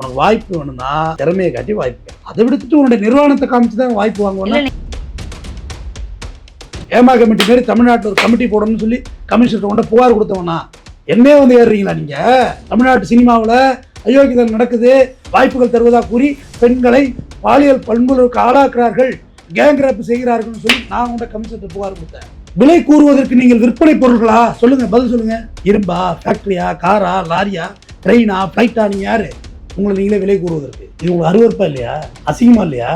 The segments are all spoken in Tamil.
உனக்கு வாய்ப்பு வேணும்னா திறமையை காட்டி வாய்ப்பு. அதை விடுத்துட்டு உன்னுடைய நிர்வாணத்தை காமிச்சு தான் வாய்ப்பு வாங்குவோம் இல்ல ஏமா கமிட்டி மாரி தமிழ்நாட்டில் ஒரு கமிட்டி போடணும்னு சொல்லி கமிஷனர் கொண்ட புகார் கொடுத்தவனா? என்னே வந்து ஏறுறீங்களா நீங்க? தமிழ்நாட்டு சினிமாவில் அயோக்கியதல் நடக்குது. வாய்ப்புகள் தருவதாக கூறி பெண்களை பாலியல் பண்புகளுக்கு ஆளாக்குறார்கள். கேங் ரேப் செய்கிறார்கள்னு சொல்லி நான் உண்ட கமிஷனர் புகார் கொடுத்தேன். விலை கூறுவதற்கு நீங்கள் விற்பனை பொருட்களா? சொல்லுங்க பதில் சொல்லுங்க. இரும்பா ஃபேக்டரியா காரா லாரியா ட்ரெயினா ஃப்ளைட்டா நீங்க யாரு? உங்களை நீங்களே விலை கூறுவதற்கு. இது உங்களுக்கு அருவருப்பா இல்லையா? அசிங்கமா இல்லையா?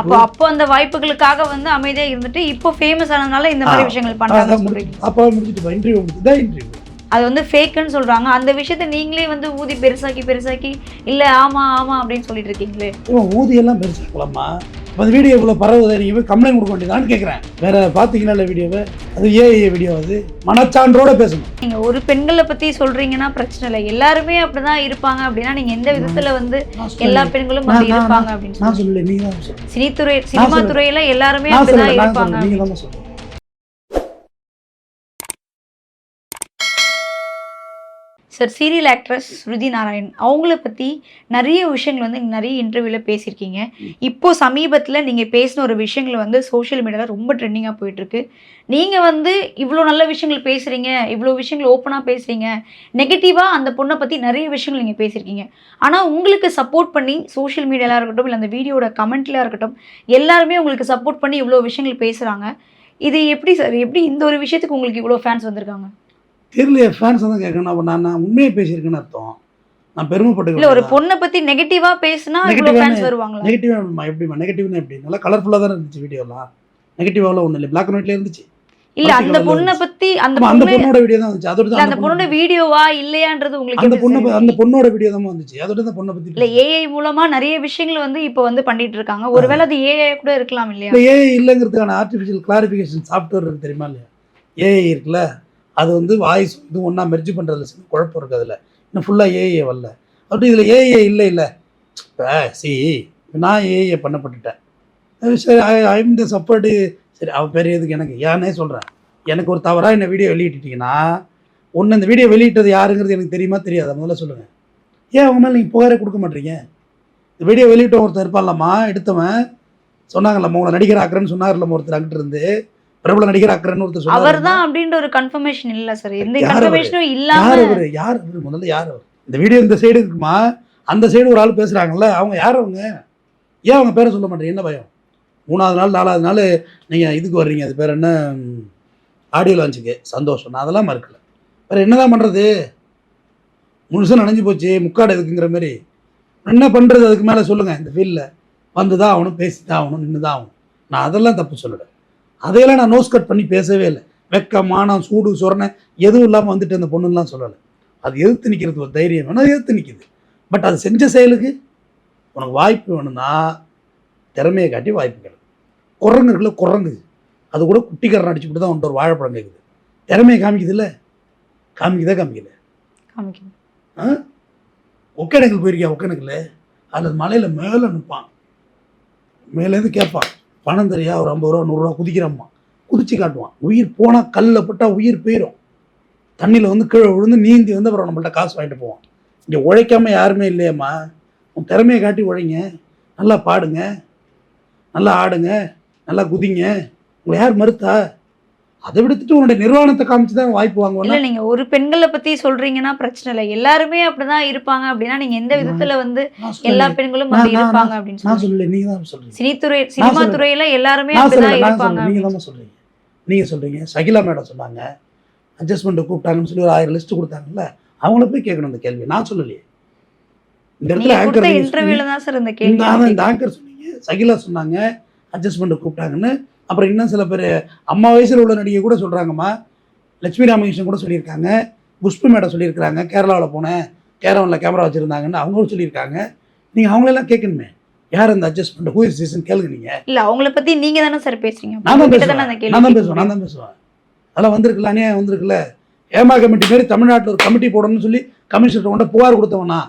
அப்போ அப்போ அந்த வாய்ப்புகளுக்காக வந்து அமைதியா இருந்துட்டு இப்போ ஃபேமஸ் ஆனதுனால இந்த மாதிரி. விஷயங்கள் முடிச்சு அப்போ முடிச்சுட்டு இன்டர்வியூ முடிச்சு தான் இன்டர்வியூ அது வந்து ஃபேக்குன்னு சொல்றாங்க. அந்த விஷயத்த நீங்களே வந்து ஊதி பெருசாக்கி பெருசாக்கி இல்ல ஆமா ஆமா அப்படின்னு சொல்லிட்டு இருக்கீங்களே. இவன் ஊதியெல்லாம் பெருசாக்கலாமா அந்த வீடியோ இவ்வளோ பரவுதை நீங்கள் போய் கம்ப்ளைண்ட் கொடுக்க வேண்டியதான்னு கேட்குறேன் வேற பார்த்தீங்களா இல்லை வீடியோவை அது ஏஐ வீடியோ அது. மனச்சான்றோட பேசணும். நீங்க ஒரு பெண்களை பத்தி சொல்றீங்கன்னா பிரச்சனை இல்லை. எல்லாருமே அப்படிதான் இருப்பாங்க அப்படின்னா நீங்க எந்த விதத்துல வந்து எல்லா. பெண்களும் அப்படி இருப்பாங்க அப்படின்னு நான் சொல்லி சொல்லல. நீங்கள் தான் சினித்துறை சினிமா. துறையில எல்லாருமே சொல்லல. நான் இருப்பாங்க நீங்கள் தான் சொல்லுங்கள் sir serial actress Shruti Narayan அவங்கள பற்றி நிறைய விஷயங்கள் வந்து நிறைய இன்டர்வியூவில் பேசியிருக்கீங்க. இப்போ சமீபத்தில் நீங்கள் பேசின ஒரு விஷயங்கள் வந்து சோஷியல் மீடியாவில் ரொம்ப ட்ரெண்டிங்காக போயிட்டுருக்கு. நீங்கள் வந்து இவ்வளோ நல்ல விஷயங்கள் பேசுகிறீங்க இவ்வளோ விஷயங்கள் ஓப்பனாக பேசுகிறீங்க நெகட்டிவாக அந்த பொண்ணை பற்றி நிறைய விஷயங்கள் நீங்கள் பேசியிருக்கீங்க. ஆனால் உங்களுக்கு சப்போர்ட் பண்ணி சோஷியல் மீடியாவில் இருக்கட்டும் இல்லை அந்த வீடியோட கமெண்ட்ல இருக்கட்டும் எல்லாருமே உங்களுக்கு சப்போர்ட் பண்ணி இவ்வளோ விஷயங்கள் பேசுகிறாங்க இது எப்படி சார் எப்படி இந்த ஒரு விஷயத்துக்கு உங்களுக்கு இவ்வளோ ஃபேன்ஸ் வந்திருக்காங்க? தெரியல ஃபேன்ஸ் தான் கேட்கணும். அப்போ நான் நான் உண்மையை பேசியிருக்கேன்னு அர்த்தம். நான் பெருமைப்பட்டு ஒரு பொண்ணை பத்தி நெகட்டிவா பேசினா ஃபேன்ஸ் வருவாங்களா? நெகட்டிவாக எப்படிமா நெகட்டிவ்னா எப்படி? நல்லா கலர்ஃபுல்லாக தானே இருந்துச்சு வீடியோலாம் நெகட்டிவாவில் ஒன்றும் இல்லை. பிளாக் அண்ட் ஒயிட்ல இருந்துச்சு. இல்ல அந்த பொண்ணை. பத்தி அந்த அந்த பொண்ணு பொண்ணோட வீடியோ தான் வந்துச்சு. அதோட அந்த பொண்ணோட வீடியோவா இல்லையான்றது உங்களுக்கு அந்த பொண்ணை அந்த? பொண்ணோட வீடியோ தான் வந்துச்சு. அதோட தான் பொண்ணை பற்றி இல்ல ஏஐ மூலமா நிறைய விஷயங்கள் வந்து இப்போ வந்து பண்ணிட்டு இருக்காங்க. ஒருவேளை அது ஏஐ கூட இருக்கலாம் இல்லையா? இல்லை ஏஐ இல்லைங்கிறதுக்கான ஆர்டிஃபிஷியல் கிளாரிஃபிகேஷன் சாஃப்ட்வேர் இருக்கு தெரியுமா இல்லையா? ஏஐ இருக்குல்ல? அது வந்து வாய்ஸ் இது ஒன்றா மெர்ஜி பண்ணுறதுல சின்ன குழப்பம் இருக்குது அதில். இன்னும் ஃபுல்லாக ஏஏ வரல. அப்படி இதில் ஏஏ இல்லை இல்லை. சி நான் ஏஏ பண்ணப்பட்டுட்டேன். சரி ஐ எம் த சப்போர்ட்டு சரி அவள் பேர் எதுக்கு எனக்கு? ஏன்னே சொல்கிறேன் எனக்கு ஒரு தவறாக என்னை வீடியோ வெளியிட்டுட்டீங்கன்னா ஒன்று இந்த வீடியோ வெளியிட்டது யாருங்கிறது எனக்கு தெரியுமா தெரியாது? முதல்ல சொல்லுங்கள் ஏன் அவங்க மேலே நீங்கள் புகாரே கொடுக்க மாட்டீங்க? இந்த வீடியோ வெளியிட்ட ஒருத்தர் இருப்பான்லம்மா எடுத்தவன். சொன்னாங்கல்லம்மா உங்களை நடிகர் ஆக்குறேன்னு சொன்னார்லம்மா ஒருத்தர் அங்கிட்டு இருந்து. பிரபல நடிகர் ஆக்குறேன்னு ஒருத்தர் அவர் தான் அப்படின்ற ஒரு கன்ஃபர்மேஷன் இல்ல சார் எந்த யார்? கன்ஃபர்மேஷனும் யார் இல்லாம அவர்? யார்? அவர் முதல்ல யார் அவர்? இந்த வீடியோ இந்த சைடு இருக்குமா? அந்த சைடு ஒரு ஆள் பேசுகிறாங்கல்ல அவங்க யார் அவங்க? ஏன் அவங்க பேரை சொல்ல மாட்டேங்க என்ன பயம்? மூணாவது நாள் நாலாவது நாள் நீங்கள் இதுக்கு வர்றீங்க. அது பேர் என்ன? ஆடியோ லான்ச்சுக்கு சந்தோஷம். நான் அதெல்லாம் மறுக்கல. வேறு என்னதான் பண்ணுறது முழுசாக நனைஞ்சு போச்சு. முக்காடு எதுக்குங்கிற மாதிரி. என்ன பண்ணுறது அதுக்கு மேலே சொல்லுங்கள் இந்த ஃபீல்டில் வந்து தான் ஆகணும் பேசி தான் ஆகணும் நின்று தான் ஆகணும். நான் அதெல்லாம் தப்பு சொல்லலை. அதையெல்லாம் நான் நோஸ் கட் பண்ணி பேசவே இல்லை. வெக்கம் மானம் சூடு சொரணை எதுவும் இல்லாமல் வந்துட்டு அந்த பொண்ணுலாம் சொல்லலை. அது எதிர்த்து நிற்கிறது ஒரு தைரியம் வேணும். அது எதிர்த்து நிற்கிது. பட் அது செஞ்ச செயலுக்கு உனக்கு வாய்ப்பு வேணும்னா திறமையை காட்டி வாய்ப்பு கிடைக்கும். குரங்கு இருக்குல்ல குரங்கு. அது கூட குட்டிக்காரன் அடிச்சுக்கிட்டு தான் வந்துட்டு ஒரு வாழைப்பழம் கேட்குது. திறமையை காமிக்குது இல்லை? காமிக்குதா காமிக்கல? காமிக்கணும். ஒக்கேனக்கல் போயிருக்கியா ஒக்கேனக்கல் அதில் மலையில் மேலே நிற்பான். மேலேருந்து கேட்பான். பணம் தெரியா ஒரு ஐம்பது ரூபா நூறுரூவா குதிக்கிறம்மா. குதிச்சு காட்டுவான். உயிர் போனால் கல்லில் பட்டால் உயிர் போயிடும் தண்ணியில் வந்து கீழே விழுந்து நீந்தி வந்து அப்புறம் நம்மள்ட்ட காசு வாங்கிட்டு போவான். இங்கே உழைக்காமல் யாருமே இல்லையம்மா. உன் திறமையை காட்டி உழைங்க. நல்லா பாடுங்க. நல்லா ஆடுங்க. நல்லா குதிங்க. உங்களை யார் மறுத்தா? அதை விடுத்துட்டு உன்னுடைய நிர்வாணத்தை காமிச்சு தான் வாய்ப்பு வாங்குவேன்? இல்ல நீங்க ஒரு பெண்களை பத்தி சொல்றீங்கன்னா பிரச்சனை இல்லை. எல்லாருமே அப்படிதான் இருப்பாங்க அப்படின்னா நீங்க எந்த விதத்துல வந்து எல்லா. பெண்களும் அப்படி இருப்பாங்க அப்படின்னு நான் சொல்லி சொல்லலை. நீங்கள் தான் சொல்கிறீங்க சினித்துறை சினிமா. துறையில எல்லாருமே அப்படிதான் இருப்பாங்க நீங்கள் தான் சொல்கிறீங்க நீங்கள் சொல்கிறீங்க சகிலா மேடம் சொன்னாங்க. அட்ஜஸ்ட்மெண்ட்டு கூப்பிட்டாங்கன்னு சொல்லி ஒரு ஆயிரம் லிஸ்ட் கொடுத்தாங்கல்ல அவங்கள போய் கேட்கணும் இந்த கேள்வி நான் சொல்லலையே. இந்த இடத்துல ஆங்கர் இன்டர்வியூல தான் சார் இந்த கேள்வி இந்த ஆங்கர் சொன்னீங்க. சகிலா சொன்னாங்க. அட்ஜஸ்ட்மெண்ட்டு கூப்பிட்டாங்கன்னு அப்புறம் இன்னும் சில பேர் அம்மா வயசில் உள்ள நடிகை கூட சொல்கிறாங்கம்மா லட்சுமி ராமகிருஷ்ணன் கூட சொல்லியிருக்காங்க. புஷ்பு மேடம் சொல்லியிருக்காங்க கேரளாவில் போனேன் கேரவனில் கேமரா வச்சுருந்தாங்கன்னு அவங்களும் சொல்லியிருக்காங்க. நீங்கள் அவங்களெல்லாம் கேட்கணுமே. யார் அந்த அட்ஜஸ்ட்மெண்ட் ஹூ இஸ் சீசன் கேளுங்க நீங்கள் இல்ல அவங்கள பத்தி நீங்க தானே சார் பேசுறீங்க. நான் தான் பேசுவேன். நான் தான் பேசுவேன். நான் தான் பேசுவேன். அதெல்லாம் வந்திருக்குல்ல அநியாயம் வந்திருக்குல்ல. ஏமா கமிட்டி மாரி தமிழ்நாட்டில் ஒரு கமிட்டி போடணும்னு சொல்லி கமிஷனர் கொண்ட புகார் கொடுத்தவனா?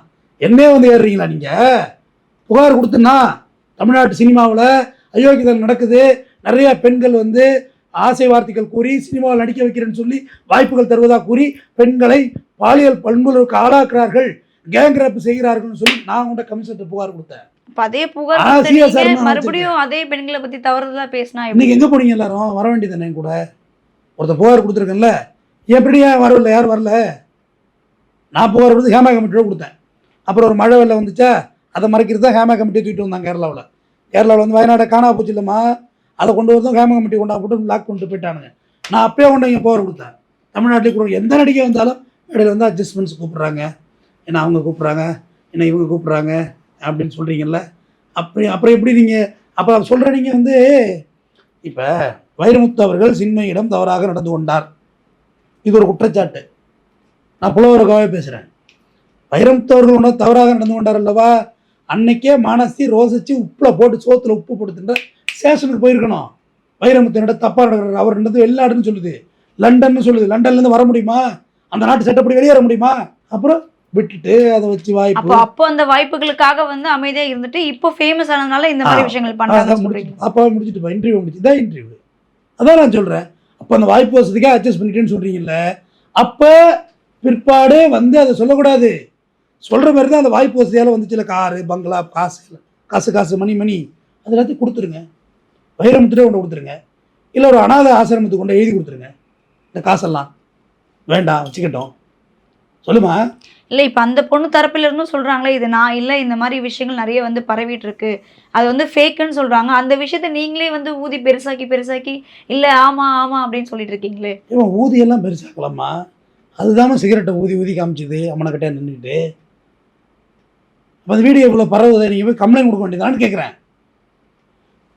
என்னே வந்து ஏறுறீங்களா நீங்கள் புகார் கொடுத்துன்னா தமிழ்நாட்டு சினிமாவில் அயோக்கியதல் நடக்குது. நிறைய பெண்கள் வந்து ஆசை வார்த்தைகள் கூறி சினிமாவில் நடிக்க வைக்கிறேன்னு சொல்லி வாய்ப்புகள் தருவதாக கூறி பெண்களை பாலியல் பண்புகளுக்கு ஆளாக்குறார்கள் கேங் ரேப் செய்கிறார்கள்னு சொல்லி நான் உங்கள்கிட்ட கமிஷன்ட்ட புகார் கொடுத்தேன். அதே புகார் மறுபடியும் அதே பெண்களை பத்தி தவறுதலா பேசினா இன்னைக்கு எங்கே போனீங்க எல்லாரும்? வர வேண்டியதானே கூட? ஒருத்தர் புகார் கொடுத்துருக்கேன்ல. எப்படி ஏன் வரல? யார் வரல? நான் புகார் கொடுத்து ஹேமா கமிட்டியோட கொடுத்தேன். அப்புறம் ஒரு மழை வெள்ளம் வந்துச்சா? அதை மறைக்கிறது தான் ஹேமா கமிட்டியை தூக்கிட்டு வந்தாங்க கேரளாவில். கேரளாவில் வந்து வயநாடு காணா போச்சு இல்லைம்மா. அதை கொண்டு வரதும் கேம கமிட்டி கொண்டா போட்டு லாக் கொண்டு போயிட்டானுங்க. நான் அப்பயே கொண்டு இங்கே புகார் கொடுத்தேன். தமிழ்நாட்டில் கூட எந்த நடிகை வந்தாலும் இடையில வந்து அட்ஜஸ்ட்மெண்ட்ஸ் கூப்பிட்றாங்க. என்ன அவங்க கூப்பிட்றாங்க? என்ன இவங்க கூப்பிட்றாங்க? அப்படின்னு சொல்கிறீங்கல்ல அப்படி அப்புறம் எப்படி நீங்கள் அப்போ சொல்கிற நீங்கள் வந்து இப்போ வைரமுத்து அவர்கள் சின்மையிடம் தவறாக நடந்து கொண்டார். இது ஒரு குற்றச்சாட்டு. நான் புலவருக்காகவே பேசுகிறேன் வைரமுத்து அவர்கள் ஒன்றும் தவறாக நடந்து கொண்டார் அல்லவா? அன்னைக்கே மானசி ரோசிச்சு உப்பில் போட்டு சோத்தில் உப்பு போட்டு தின்ற ஸ்டேஷனுக்கு போயிருக்கணும். வைரமுத்து என்னோட தப்பாக நடக்கிறார். அவர் நடந்து வெளிநாடுன்னு சொல்லுது. லண்டன்னு சொல்லுது. லண்டன்லேருந்து வர முடியுமா? அந்த நாட்டு சட்டப்படி வெளியேற முடியுமா? அப்புறம் விட்டுட்டு அதை வச்சு வாய்ப்பு அப்போ அப்போ அந்த வாய்ப்புகளுக்காக வந்து அமைதியா இருந்துட்டு இப்போ ஃபேமஸ் ஆனதுனால இந்த மாதிரி விஷயங்கள் பண்றாங்க அதான் சொல்றீங்க. முடிச்சுட்டு இன்டர்வியூ முடிச்சு இதான் இன்டர்வியூ அதான் நான் சொல்கிறேன் அப்போ அந்த வாய்ப்பு வசதிக்காக அட்ஜஸ்ட் பண்ணிட்டேன்னு சொல்கிறீங்கல்ல அப்போ பிற்பாடு வந்து அதை சொல்லக்கூடாது. சொல்கிற மாதிரி தான் அந்த வாய்ப்பு வசதியால் வந்துச்சுல காரு பங்களா காசு காசு காசு மணி மணி. அது எல்லாத்தையும் கொடுத்துருங்க. வைரமுத்துட்டே கொண்டு கொடுத்துருங்க. இல்லை ஒரு அனாதை ஆசிரமத்துக்கு கொண்டு எழுதி கொடுத்துருங்க. இந்த காசெல்லாம். வேண்டாம் வச்சுக்கிட்டோம். சொல்லுமா? இல்ல இப்ப அந்த பொண்ணு தரப்புல இருந்தும் சொல்றாங்களே இது நான் இல்ல இந்த மாதிரி விஷயங்கள் நிறைய வந்து பரவிட்டு இருக்கு அது வந்து ஃபேக்குன்னு சொல்றாங்க. அந்த விஷயத்த நீங்களே வந்து ஊதி பெருசாக்கி பெருசாக்கி இல்ல ஆமா ஆமா அப்படின்னு சொல்லிட்டு இருக்கீங்களே. இவன் ஊதியெல்லாம் பெருசாக்கலாமா? அதுதாம்மா சிகரெட்டை ஊதி ஊதி காமிச்சுது அம்மனக்கிட்டே நின்றுட்டு அப்போ அந்த வீடியோ இவ்வளோ பரவுதை நீங்கள் போய் கம்ப்ளைண்ட் கொடுக்க வேண்டியதான்னு கேட்குறேன்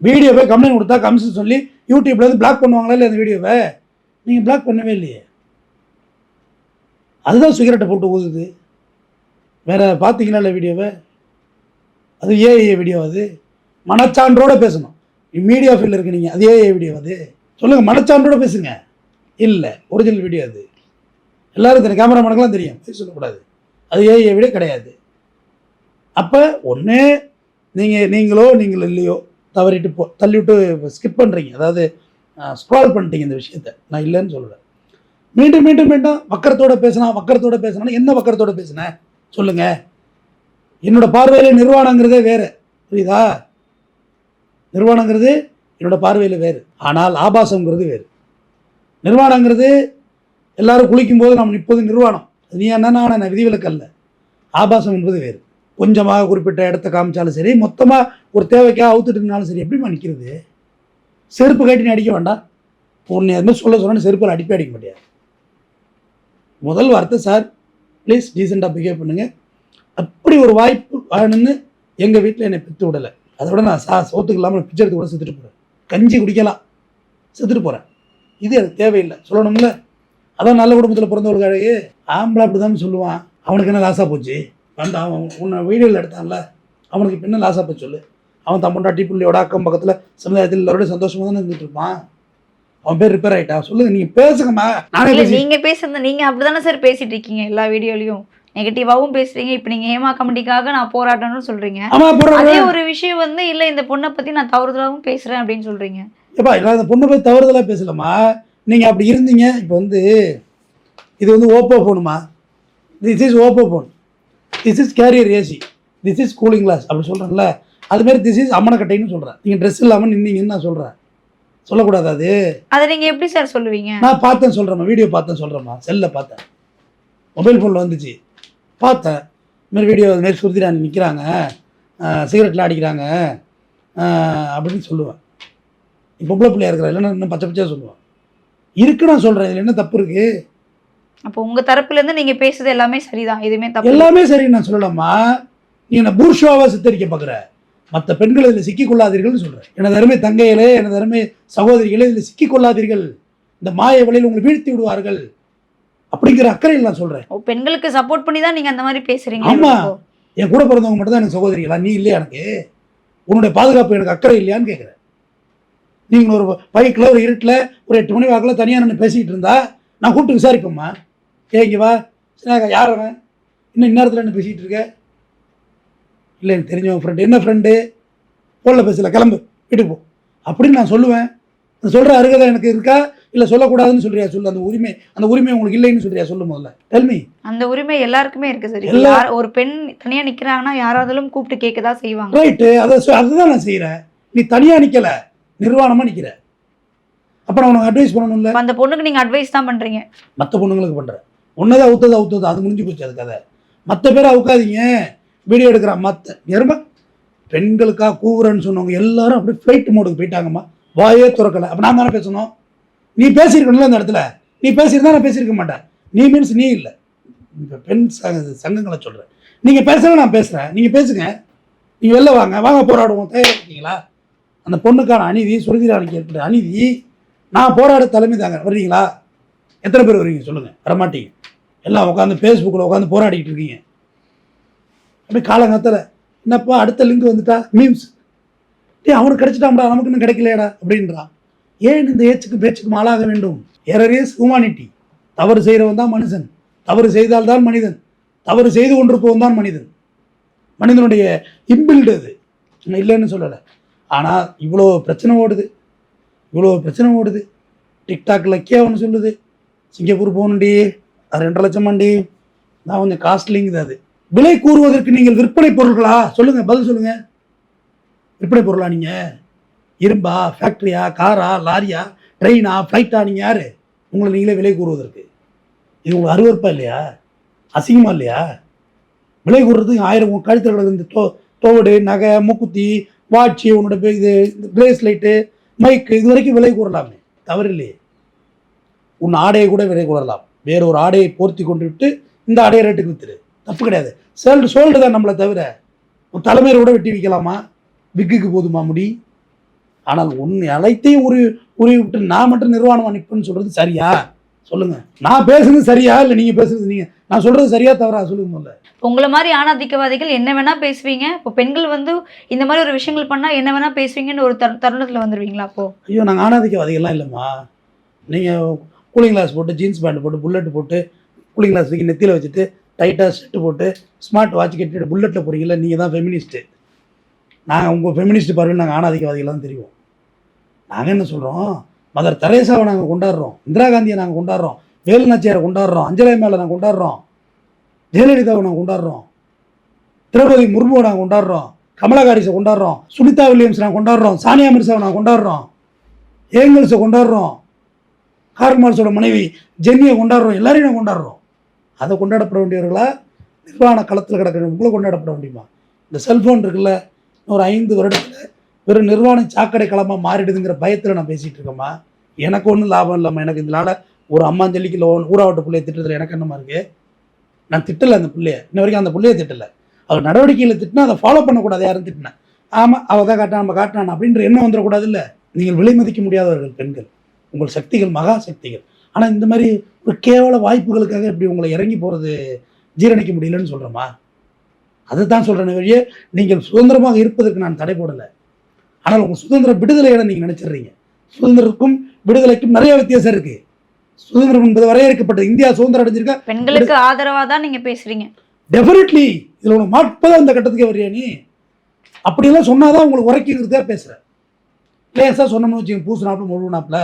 வீடியோவை கம்ப்ளைண்ட் கொடுத்தா கமிஷன் சொல்லி யூடியூப்ல இருந்து பிளாக் பண்ணுவாங்களா இல்லை அந்த வீடியோவை? நீங்கள் பிளாக் பண்ணவே இல்லையே. அதுதான் சிகரெட்டை போட்டு ஊதுது. வேற பார்த்தீங்களா இல்லை வீடியோவை? அது ஏஐஏ வீடியோ அது. மனச்சான்றோட பேசணும். மீடியா ஃபீல்டில் இருக்கு நீங்கள் அது ஏஐ வீடியோ அது. சொல்லுங்கள் மனச்சான்றோட பேசுங்க. இல்லை ஒரிஜினல் வீடியோ அது. எல்லாரும் தெரியும் கேமராமேனுக்கெல்லாம் தெரியும். போய் சொல்லக்கூடாது. அது ஏஐஏ வீடியோ கிடையாது. அப்போ ஒன்று நீங்கள் நீங்களோ நீங்கள் இல்லையோ தவறிட்டு போ தள்ளிவிட்டு ஸ்கிப் பண்ணுறீங்க அதாவது ஸ்க்ரால் பண்ணிட்டீங்க இந்த விஷயத்த. நான் இல்லைன்னு சொல்லுவேன் மீண்டும் மீண்டும் மீண்டும் வக்கரத்தோட பேசினா வக்கரத்தோட பேசினா என்ன வக்கரத்தோட பேசினேன் சொல்லுங்க. என்னோட பார்வையில் நிர்வாணங்கிறதே வேறு. புரியுதா? நிர்வாணங்கிறது என்னோட பார்வையில் வேறு. ஆனால் ஆபாசங்கிறது வேறு. நிர்வாணங்கிறது எல்லாரும் குளிக்கும்போது நாம் நிற்பது நிர்வாணம். அது நீ என்ன நான் விதிவிலக்கல்ல ஆபாசம் என்பது வேறு. கொஞ்சமாக குறிப்பிட்ட இடத்த காமிச்சாலும் சரி மொத்தமாக ஒரு தேவைக்காக அவுத்துட்டுனாலும் சரி எப்படிமா நிற்கிறது செருப்பு கட்டி நீ அடிக்க வேண்டாம். பொண்ணு எதுவுமே சொல்ல சொன்னால் செருப்பில் அடிப்பே அடிக்க முடியாது முதல் வார்த்தை சார் ப்ளீஸ் டீசெண்டாக பிஹேவ் பண்ணுங்கள் அப்படி ஒரு வாய்ப்பு வேணும்னு எங்கள் வீட்டில் என்னை பித்து விடலை. அதை விட நான் சா சோத்துக்கு இல்லாமல் பிச்சை எடுத்து கூட செத்துட்டு போகிறேன் கஞ்சி குடிக்கலாம். செத்துட்டு போகிறேன் இது எனக்கு தேவையில்லை. சொல்லணும்ல? அதான் நல்ல குடும்பத்தில் பிறந்தவர்களுக்கு அழகு. ஆம்பளை அப்படி தான் சொல்லுவான். அவனுக்கு என்ன லாஸாக போச்சு? வந்து அவன் உன்னை வீடியோவில் எடுத்தான்ல அவனுக்கு லாஸாக போச்சு சொல்லு. அவன் தன் பொண்டாட்டி பிள்ளையோட அக்கம் பக்கத்தில் சமுதாயத்தில் எல்லாரோட சந்தோஷமாக தானே இருந்துட்டு இருப்பான். அவன் பேர் ரிப்பேர் ஆயிட்டா? சொல்லுங்க நீங்கள் பேசுங்கம்மா. நானே இல்ல பேசி நீங்க பேசுறது நீங்க அப்படிதானே சார் பேசிட்டு இருக்கீங்க எல்லா வீடியோலயும். நெகட்டிவாவும் பேசுறீங்க இப்ப நீங்க ஹேமா கமிட்டிக்காக நான் போராட்டம்னு சொல்றீங்க. அதே ஒரு விஷயம் வந்து இல்ல இந்த பொண்ணை பத்தி நான் தவறுதலாவும் பேசுறேன் அப்படின்னு சொல்றீங்க. ஏப்பா இல்லை அந்த பொண்ணை போய் தவறுதலாக பேசலாமா நீங்கள் அப்படி இருந்தீங்க இப்போ வந்து இது வந்து Oppo ஃபோனுமா this is Oppo phone this is carrier AC this is cooling glass அப்படி சொல்கிறேன்ல அதுமாரி திஸ் இஸ் அம்மனக்கட்டைன்னு சொல்கிறேன் நீங்கள் ட்ரெஸ் இல்லாமல் நின்னீங்கன்னு நான் சொல்கிறேன் சொல்லக்கூடாது அது? அதை நீங்க எப்படி சார் சொல்லுவீங்க? நான் பார்த்தேன் சொல்கிறேம்மா வீடியோ பார்த்தேன் சொல்கிறேம்மா செல்லில் பார்த்தேன். மொபைல் ஃபோனில் வந்துச்சு. பார்த்தேன். இதுமாரி வீடியோ இதுமாரி சுருதிராணி நிற்கிறாங்க சிகரெட்டில் அடிக்கிறாங்க. அப்படின்னு சொல்லுவேன். இப்போ பிள்ளையா இருக்கிற? இல்லைன்னா இன்னும் பச்சை பச்சையாக சொல்லுவேன். இருக்கு நான் சொல்கிறேன் இதில் என்ன தப்பு இருக்குது அப்போ உங்க தரப்புல இருந்து நீங்க பேசுறது எல்லாமே சரிதான். எதுவுமே தப்பு. எல்லாமே சரி நான் சொல்லலாமா நீ என்ன பூர்ஷாவாக சித்தரிக்க பார்க்குற மற்ற பெண்கள் இதில் சிக்கிக்கொள்ளாதீர்கள்னு சொல்கிறேன் எனது அருமை தங்கைகளே எனது அருமை சகோதரிகளே இதில் சிக்கிக்கொள்ளாதீர்கள். இந்த மாய வழியில் உங்களை வீழ்த்தி விடுவார்கள். அப்படிங்கிற அக்கறையில் நான் சொல்கிறேன் பெண்களுக்கு சப்போர்ட் பண்ணி தான் நீங்க அந்த மாதிரி பேசுறீங்க. ஆமா. இப்போ. என் கூட பிறந்தவங்க மட்டும் தான் எனக்கு சகோதரிகளா? நீ இல்லையா எனக்கு? உன்னுடைய பாதுகாப்பு எனக்கு அக்கறை இல்லையான்னு கேட்குறேன் நீங்கள் ஒரு பைக்கில் ஒரு இருட்டில் ஒரு எட்டு மணி வாக்கில் தனியாக நின்று பேசிக்கிட்டு இருந்தா நான் கூப்பிட்டு விசாரிப்பேம்மா. ஏ இங்கே வா. சினாக்கா யார் அவன்? இன்னும் இந்நேரத்தில் என்ன பேசிக்கிட்டு இருக்க? இல்லை எனக்கு தெரிஞ்சவன் ஃப்ரெண்டு என்ன ஃப்ரெண்டு ஃபோனில் பேசல கிளம்பு. வீட்டுக்கு போ. அப்படின்னு நான் சொல்லுவேன். சொல்ற அருகதை எனக்கு இருக்கா? இல்ல சொல்லக்கூடாதுன்னு சொல்றியா? சொல்லு அந்த உரிமை. அந்த உரிமை உங்களுக்கு இல்லைன்னு சொல்றியா? சொல்லு முதல்ல. டெல்மி அந்த உரிமை எல்லாருக்குமே இருக்கு சார். எல்லா- ஒரு பெண் தனியா நிக்கிறாங்கன்னா யாராவது கூப்பிட்டு கேட்கதா செய்வாங்க. ரைட்டு அதை அதுதான் நான் செய்றேன். நீ தனியா நிக்கல நிர்வாணமா நிக்கிற. அப்ப நான் உனக்கு அட்வைஸ் பண்ணணும்ல? அந்த பொண்ணுக்கு நீங்க அட்வைஸ் தான் பண்றீங்க. மற்ற பொண்ணுங்களுக்கு பண்றேன். ஒன்னதை அவுத்தது அவுத்தது. அது முடிஞ்சு போச்சு அது கதை. மற்ற பேரை அவுக்காதீங்க. வீடியோ எடுக்கிறான் மற்ற எருமை பெண்களுக்காக கூவுறன்னு சொன்னவங்க எல்லாரும் அப்படியே ஃப்ளைட் மோடுக்கு போயிட்டாங்கம்மா. வாயே துறக்கலை. அப்போ நான் தானே பேசணும்? நீ பேசியிருக்கணும்ல அந்த இடத்துல? நீ பேசியிருந்தா நான் பேசியிருக்க மாட்டேன். நீ மீன்ஸ் நீ இல்லை. இப்போ பெண் சங்க சங்கங்களை சொல்கிறேன் நீங்கள் பேசுகிற நான் பேசுகிறேன் நீங்கள் பேசுங்க. நீங்கள் வெளில வாங்க. வாங்க போராடுவோம். தயாரிக்கீங்களா இருக்கீங்களா? அந்த பொண்ணுக்கான அநீதி சுருதிராணிக்கு ஏற்பட்ட அநீதி நான் போராட தலைமை தாங்க. வர்றீங்களா எத்தனை பேர் வருவீங்க சொல்லுங்கள் வரமாட்டீங்க. எல்லாம் உட்காந்து ஃபேஸ்புக்கில் உட்காந்து போராடிக்கிட்டு இருக்கீங்க. அப்படி காலங்காத்தில் என்னப்பா அடுத்த லிங்க் வந்துட்டா? மீம்ஸ் டேய் அவனுக்கு கிடைச்சிட்டாம்டா நமக்கு இன்னும் கிடைக்கலையடா அப்படின்றான் ஏன் இந்த ஏச்சுக்கு பேச்சுக்கும் ஆளாக வேண்டும்? எரர் இஸ் ஹியூமானிட்டி தவறு செய்கிறவன் தான் மனுஷன் தவறு செய்தால்தான் மனிதன். தவறு செய்து கொண்டிருப்பவன் தான் மனிதன். மனிதனுடைய இன்பில்டு அது. இல்லைன்னு சொல்லலை. ஆனால் இவ்வளோ பிரச்சனை ஓடுது. இவ்வளோ பிரச்சனை ஓடுது. டிக்டாக் லக்கியா ஒன்று சொல்லுது. சிங்கப்பூர் போகணுண்டி அது ரெண்டரை லட்சமாண்டி நான் கொஞ்சம் காஸ்ட்லிங்குது அது. விலை கூறுவதற்கு நீங்கள் விற்பனை பொருள்களா? சொல்லுங்கள் பதில் சொல்லுங்கள் விற்பனை பொருளா நீங்கள் இரும்பா ஃபேக்ட்ரியா காரா லாரியா ட்ரெயினா ஃப்ளைட்டா நீங்கள் யார்? உங்களை நீங்களே விலை கூறுவதற்கு. இது உங்களுக்கு அருவருப்பா இல்லையா? அசிங்கமாக இல்லையா? விலை கூறுறதுக்கு ஆயிரம் உன் கழுத்தில் இந்த தோ தோடு நகை மூக்குத்தி வாட்சி உன்னோட பே- இது பிரேஸ்லைட்டு மைக்கு இது வரைக்கும் விலை கூறலாமே. தவறு இல்லையே. உன் ஆடையை கூட விலை கூறலாம். வேற ஒரு ஆடையை போர்த்தி கொண்டு விட்டு இந்த ஆடையை ரேட்டுக்கு வித்துரு தப்பு கிடையாது. சோல்டு சோல்டு தான் நம்மளை தவிர உன் தலைமையில கூட வெட்டி வைக்கலாமா விக்குக்கு போதுமா முடி? ஆனால் உன் அனைத்தையும் உரி உருவி விட்டு நான் மட்டும் நிர்வாணமா நிற்பேன்னு சொல்றது சரியா? சொல்லுங்க. நான் பேசுறது சரியா? இல்லை நீங்க பேசுறது நீங்க நான் சொல்றது சரியா தவறா? சொல்லுங்க முதல்ல. உங்களை மாதிரி ஆணாதிக்கவாதிகள் என்ன வேணா பேசுவீங்க. இப்போ பெண்கள் வந்து இந்த மாதிரி ஒரு விஷயங்கள் பண்ணா என்ன வேணா பேசுவீங்கன்னு ஒரு தரு தருணத்துல வந்துருவீங்களா அப்போ? ஐயோ நாங்கள் ஆணாதிக்கவாதிகள்லாம் இல்லைம்மா. நீங்கள் கூலிங் கிளாஸ் போட்டு ஜீன்ஸ் பேண்ட் போட்டு புல்லட் போட்டு கூலிங் கிளாஸ் தூக்கி நெத்தியில் வச்சுட்டு டைட்டாக ஷர்ட் போட்டு ஸ்மார்ட் வாட்ச் கட்டிட்டு புல்லட்டில் போகிறீங்களா நீங்கள் தான் ஃபெமினிஸ்ட்டு நாங்கள் உங்கள் ஃபெமினிஸ்ட் பார்வையில் நாங்கள் ஆணாதிக்கவாதிகளாக தான் தெரியும் நாங்கள் என்ன சொல்கிறோம் மதர் தெரேசாவை நாங்கள் கொண்டாடுறோம். இந்திரா காந்தியை நாங்கள் கொண்டாடுறோம். வேலு நாச்சியாரை கொண்டாடுறோம். அஞ்சலை மேலே நாங்கள் கொண்டாடுறோம். ஜெயலலிதாவை நாங்கள் கொண்டாடுறோம். திரௌபதி முர்முவை நாங்கள் கொண்டாடுறோம். கமலாகாரிஸை கொண்டாடுறோம். சுனிதா வில்லியம்ஸ் நாங்கள் கொண்டாடுறோம். சானியா மிர்சாவை நாங்கள் கொண்டாடுறோம். ஏங்கல்ஸை கொண்டாடுறோம். கார்ல் மார்க்ஸோட மனைவி ஜென்னியை கொண்டாடுறோம் எல்லாரையும் நான் கொண்டாடுறோம். அதை கொண்டாடப்பட வேண்டியவர்களா? நிர்வாண களத்தில் கிடக்கிற உங்களை கொண்டாடப்பட முடியுமா இந்த செல்ஃபோன் இருக்குல்ல ஒரு ஐந்து வருடத்தில் வெறும் நிர்வாண சாக்கடை களமாக மாறிடுதுங்கிற பயத்தில் நான் பேசிகிட்டு இருக்கேம்மா. எனக்கு ஒன்றும் லாபம் இல்லைம்மா எனக்கு இதனால் ஒரு அம்மாஞ்சலிக்கு லோன் ஊராவட்ட பிள்ளைய திட்டத்தில் எனக்கு என்னமா இருக்குது நான் திட்டலை அந்த பிள்ளைய. இன்ன வரைக்கும் அந்த பிள்ளைய திட்டலை. அவர் நடவடிக்கையில் திட்டினா அதை ஃபாலோ பண்ணக்கூடாது யாரும் திட்டினேன் ஆமாம் அவள் தான் காட்டினான் நம்ம காட்டினான் அப்படின்ற எண்ணம் வந்துடக்கூடாது இல்லை நீங்கள் விலை மதிக்க முடியாதவர்கள் பெண்கள். உங்கள் சக்திகள் மகா சக்திகள். ஆனால் இந்த மாதிரி ஒரு கேவல வாய்ப்புகளுக்காக இப்படி உங்களை இறங்கி போகிறது ஜீரணிக்க முடியலன்னு சொல்கிறேம்மா அதை தான் சொல்கிறேன் வழியே நீங்கள் சுதந்திரமாக இருப்பதற்கு நான் தடை போடலை. ஆனால் உங்கள் சுதந்திர விடுதலையை நீங்கள் நினைச்சிடுறீங்க. சுதந்திரத்துக்கும் விடுதலைக்கும் நிறைய வித்தியாசம் இருக்கு. சுதந்திரம் என்பது வரையறுக்கப்பட்டது. இந்தியா சுதந்திரம் அடைஞ்சிருக்கா? பெண்களுக்கு ஆதரவா தான் நீங்க பேசுறீங்க? டெஃபினெட்லி இதில் உனக்கு மாட்பதான் இந்த கட்டத்துக்கே வரியா நீ? அப்படியெல்லாம் சொன்னாதான் உங்களுக்கு உரைக்கிறதா பேசுகிறேன் லேசாக சொன்னோம்னு வச்சுக்கோங்க பூசுனாப்புல முழுனாப்புல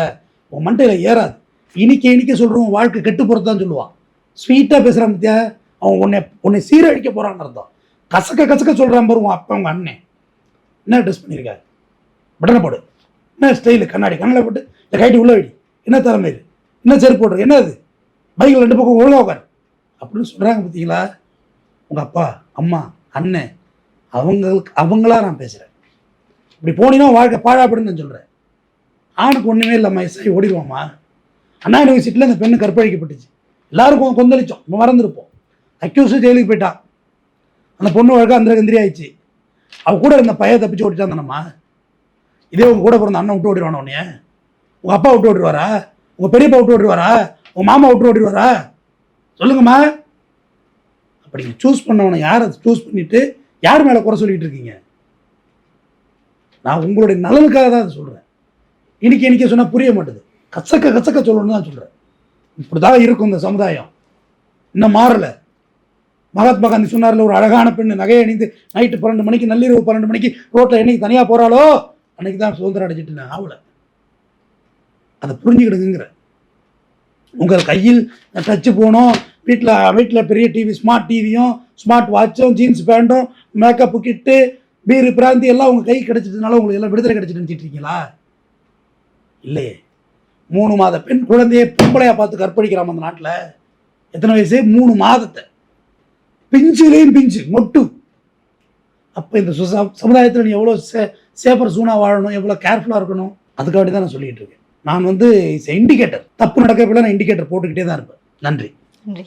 உன் மண்டையில் ஏறாது. இனிக்க இனிக்க சொல்கிறவன் வாழ்க்கை கெட்டு போகிறது தான் சொல்லுவான் ஸ்வீட்டாக பேசுகிறான் பத்தியா? அவன் உன்னை உன்னை சீரழிக்க போகிறான்னு அர்த்தம். கசக்க கசக்க சொல்கிறான் பாரு உன் அப்பா உங்கள் அண்ணன். என்ன ட்ரெஸ் பண்ணியிருக்காரு பட்டனை போடு. என்ன ஸ்டைலு கண்ணாடி? கண்ணில் போட்டு இந்த கைட்டு உள்ள வெடி. என்ன தலைமை இது? என்ன செருப்பு போடுற? என்ன அது பைக்கில் ரெண்டு பக்கம் ஒழுங்கா உட்காரு. அப்படின்னு சொல்கிறாங்க பார்த்தீங்களா உங்கள் அப்பா அம்மா அண்ணன் அவங்களுக்கு அவங்களா நான் பேசுகிறேன் இப்படி போனீங்கன்னா வாழ்க்கை பாழாப்படுன்னு நான் சொல்கிறேன் ஆணுக்கு ஒன்றுமே இல்லைம்மா எஸ்ஐ ஓடிடுவோம்மா. அண்ணா யூனிவர்சிட்டியில் அந்த பெண்ணு கற்பழிக்கப்பட்டுச்சு. எல்லாருக்கும் கொந்தளிச்சோம். நம்ம மறந்துருப்போம். அக்யூஸு ஜெயிலுக்கு போயிட்டான். அந்த பொண்ணு வழக்கம் அந்த கந்திரி ஆயிடுச்சு. அவள் கூட இருந்த பையன் தப்பிச்சு ஓடிட்டான் தானம்மா. இதே உங்கள் கூட பிறந்த அண்ணன் விட்டு ஓடிடுவானே உன்னைய? உங்கள் அப்பா விட்டு ஓடிடுவாரா? உங்கள் பெரியப்பா விட்டு ஓடிடுவாரா? உங்கள் மாமா விட்டு ஓடிடுவாரா? சொல்லுங்கம்மா. அப்படி நீங்கள் சூஸ் பண்ணவனை யாரை? சூஸ் பண்ணிவிட்டு யார் மேலே குறை சொல்லிட்டு இருக்கீங்க? நான் உங்களுடைய நலனுக்காக தான் அதை சொல்கிறேன் இன்னைக்கு இன்னைக்கு சொன்னால் புரிய மாட்டுது. கசக்க கசக்க சொல்லணும்னு தான் சொல்கிறேன் இப்படி தான் இருக்கும் இந்த சமுதாயம். இன்னும் மாறலை. மகாத்மா காந்தி சொன்னார்ல ஒரு அழகான பெண் நகையை அணிந்து நைட்டு பன்னெண்டு மணிக்கு நள்ளிரவு பன்னெண்டு மணிக்கு ரோட்டில் என்னைக்கு தனியாக போகிறாளோ அன்னைக்கு தான் சுதந்திரம் அடைஞ்சிட்டு நான் ஆகலை. அதை புரிஞ்சுக்கிடுங்கிற உங்கள் கையில் டச்சு போனோம். வீட்டில் வீட்டில் பெரிய டிவி ஸ்மார்ட் டிவியும் ஸ்மார்ட் வாட்சும் ஜீன்ஸ் பேண்ட்டும் மேக்கப்பு கிட்டு பீரு பிராந்தி எல்லாம் உங்கள் கை கிடைச்சிட்டதுனால உங்களுக்கு எல்லாம் விடுதலை கிடச்சிட்டு நினச்சிட்டு இருக்கீங்களா இல்லையே மூணு மாத பெண் குழந்தையை பொம்பளையாக பார்த்து கற்பழிக்கிறாம அந்த நாட்டில். எத்தனை வயசு? மூணு மாதத்தை. பிஞ்சுலேயும் பிஞ்சு மொட்டு. அப்போ இந்த சுசா சமுதாயத்தில் நீ எவ்வளோ சே சேஃபர் சூனாக வாழணும் எவ்வளோ கேர்ஃபுல்லாக இருக்கணும் அதுக்காண்டி தான் நான் சொல்லிகிட்டு இருக்கேன். நான் வந்து இட்ஸ் இண்டிகேட்டர் தப்பு நடக்கப்பல நான் இண்டிகேட்டர் போட்டுக்கிட்டே தான் இருப்பேன். நன்றி. நன்றி